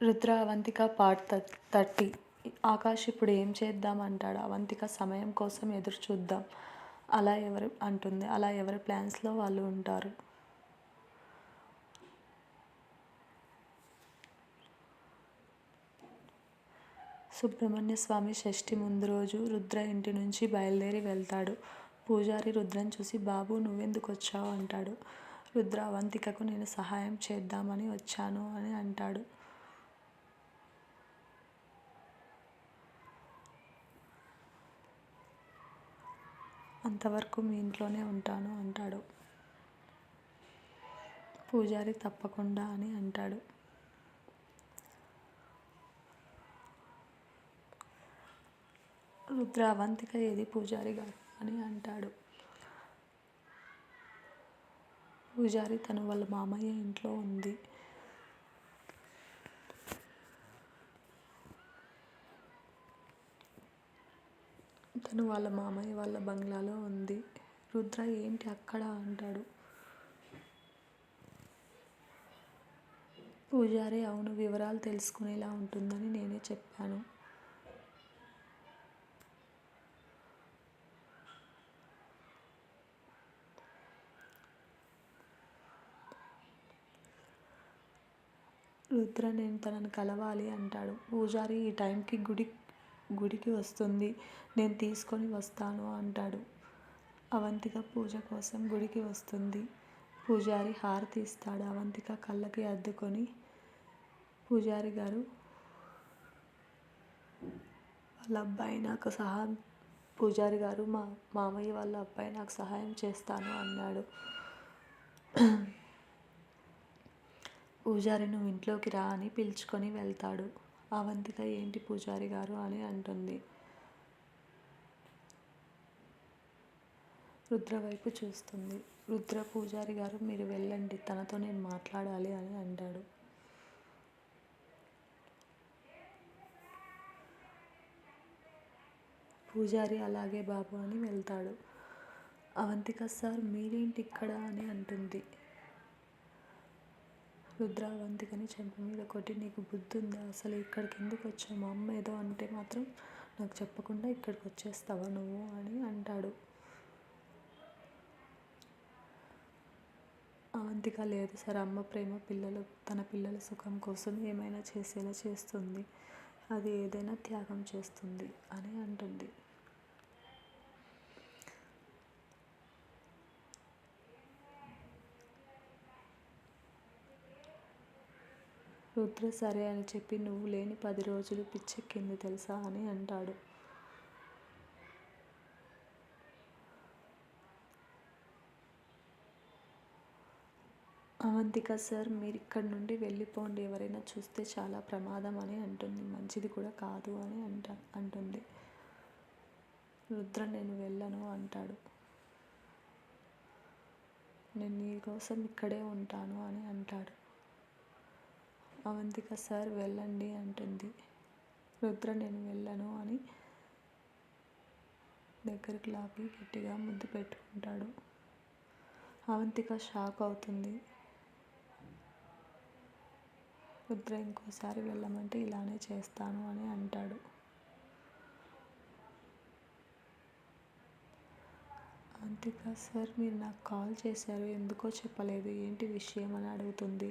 Rudra Avantika part thirty. Akash ఇప్పుడు ఏం చేద్దాం అంటాడు? అవంతిక సమయం కోసం ఎదురు చూద్దాం. అలా ఎవరు అంటుంది. అలా ఎవరి ప్లాన్స్లో వాళ్ళు ఉంటారు? సుబ్రహ్మణ్య స్వామి షష్ఠి ముందు రోజు రుద్ర ఇంటి నుంచి బయలుదేరి వెళ్తాడు. పూజారి రుద్రని చూసి బాబు నువ్వెందుకు వచ్చావు? అంటాడు. రుద్ర అవంతికకు నేను సహాయం చేద్దామని వచ్చాను అని అంటాడు. అంతవరకు మీ ఇంట్లోనే ఉంటాను అంటాడు. పూజారి తప్పకుండా అని అంటాడు. రుద్ర అవంతిక ఏది పూజారి గారు అని అంటాడు. పూజారి తను వాళ్ళ మామయ్య ఇంట్లో ఉంది. తను వాళ్ళ మామయ్య వాళ్ళ బంగ్లాలో ఉంది. రుద్ర ఏంటి అక్కడ అంటాడు. పూజారి అవును వివరాలు తెలుసుకునేలా ఉంటుందని నేనే చెప్పాను. రుద్ర నేను తనను కలవాలి అంటాడు. పూజారి ఈ టైంకి గుడి గుడికి వస్తుంది. నేను తీసుకొని వస్తాను అంటాడు. అవంతిక పూజ కోసం గుడికి వస్తుంది. పూజారి హారతి ఇస్తాడు. అవంతిక కళ్ళకి అద్దుకొని పూజారి గారు వాళ్ళ అబ్బాయి నాకు సహా పూజారి గారు మా మామయ్య వాళ్ళ అబ్బాయి నాకు సహాయం చేస్తాను అన్నాడు. పూజారి నువ్వు ఇంట్లోకి రా అని పిలుచుకొని వెళ్తాడు. అవంతిక ఏంటి పూజారి గారు అని అంటుంది. రుద్ర వైపు చూస్తుంది. రుద్ర పూజారి గారు మీరు వెళ్ళండి తనతో నేను మాట్లాడాలి అని అంటాడు. పూజారి అలాగే బాబు అని వెళ్తాడు. అవంతిక సార్ మీరేంటి ఇక్కడ? అని అంటుంది. రుద్రావంతికని చెంప మీద కొట్టి నీకు బుద్ధి ఉందా అసలు ఇక్కడికి ఎందుకు వచ్చావు? మా అమ్మ ఏదో అంటే మాత్రం నాకు చెప్పకుండా ఇక్కడికి వచ్చేస్తావా నువ్వు? అని అంటాడు. అవంతిక లేదు సార్ అమ్మ ప్రేమ పిల్లలు తన పిల్లల సుఖం కోసం ఏమైనా చేసేలా చేస్తుంది. అది ఏదైనా త్యాగం చేస్తుంది అని అంటుంది. రుద్ర సరే అని చెప్పి నువ్వు లేని పది రోజులు పిచ్చెక్కింది తెలుసా అని అంటాడు. అవంతిక సార్ మీరు ఇక్కడ నుండి వెళ్ళిపోండి. ఎవరైనా చూస్తే చాలా ప్రమాదం అని అంటుంది. మంచిది కూడా కాదు అని అంట అంటుంది. రుద్ర నేను వెళ్ళను అంటాడు. నేను నీ కోసం ఇక్కడే ఉంటాను అని అంటాడు. అవంతిక సార్ వెళ్ళండి అంటుంది. రుద్ర నేను వెళ్ళను అని దగ్గరికి లాపి గట్టిగా ముద్దు పెట్టుకుంటాడు. అవంతిక షాక్ అవుతుంది. రుద్ర ఇంకోసారి వెళ్ళమంటే ఇలానే చేస్తాను అని అంటాడు. అవంతిక సార్ మీరు నాకు కాల్ చేశారు ఎందుకో చెప్పలేదు ఏంటి విషయం అని అడుగుతుంది.